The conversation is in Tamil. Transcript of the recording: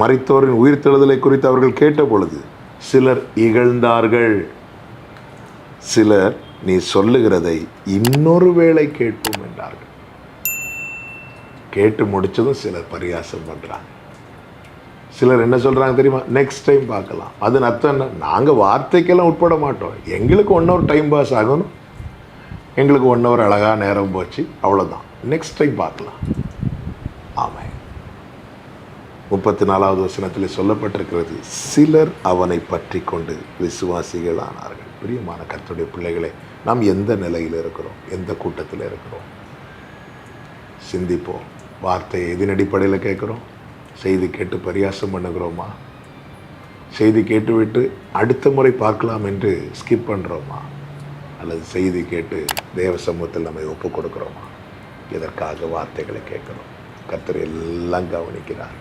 மரித்தோரின் உயிர்த்தெழுதலை குறித்து அவர்கள் கேட்ட பொழுது சிலர் இகழ்ந்தார்கள். சிலர் நீ சொல்லுகிறதை இன்னொரு வேளை கேட்போம் என்றார்கள். கேட்டு முடிச்சதும் சிலர் பரியாசம் பண்ணுறாங்க சிலர் என்ன சொல்கிறாங்க தெரியுமா? நெக்ஸ்ட் டைம் பார்க்கலாம். அது அர்த்தம் என்ன? நாங்கள் வார்த்தைக்கெல்லாம் உட்பட மாட்டோம். எங்களுக்கு ஒன் ஹவர் டைம் பாஸ் ஆகணும். எங்களுக்கு ஒன் ஹவர் அழகாக நேரம் போச்சு. அவ்வளோதான் நெக்ஸ்ட் டைம் பார்க்கலாம். ஆமாம் முப்பத்தி நாலாவது வசனத்தில் சொல்லப்பட்டிருக்கிறது சிலர் அவனை பற்றி கொண்டு விசுவாசிகள் ஆனார்கள் பிரியமான கத்துடைய பிள்ளைகளை நாம் எந்த நிலையில் இருக்கிறோம்? எந்த கூட்டத்தில் இருக்கிறோம்? சிந்திப்போம். வார்த்தையை எதின் அடிப்படையில் கேட்குறோம்? செய்தி கேட்டு பரியாசம் பண்ணுகிறோமா? செய்தி கேட்டுவிட்டு அடுத்த முறை பார்க்கலாம் என்று ஸ்கிப் பண்ணுறோமா அல்லது செய்தி கேட்டு தேவ சமூகத்தில் நம்மை ஒப்பு கொடுக்குறோமா? இதற்காக வார்த்தைகளை கேட்குறோம்? கர்த்தர் எல்லாம் கவனிக்கிறார்.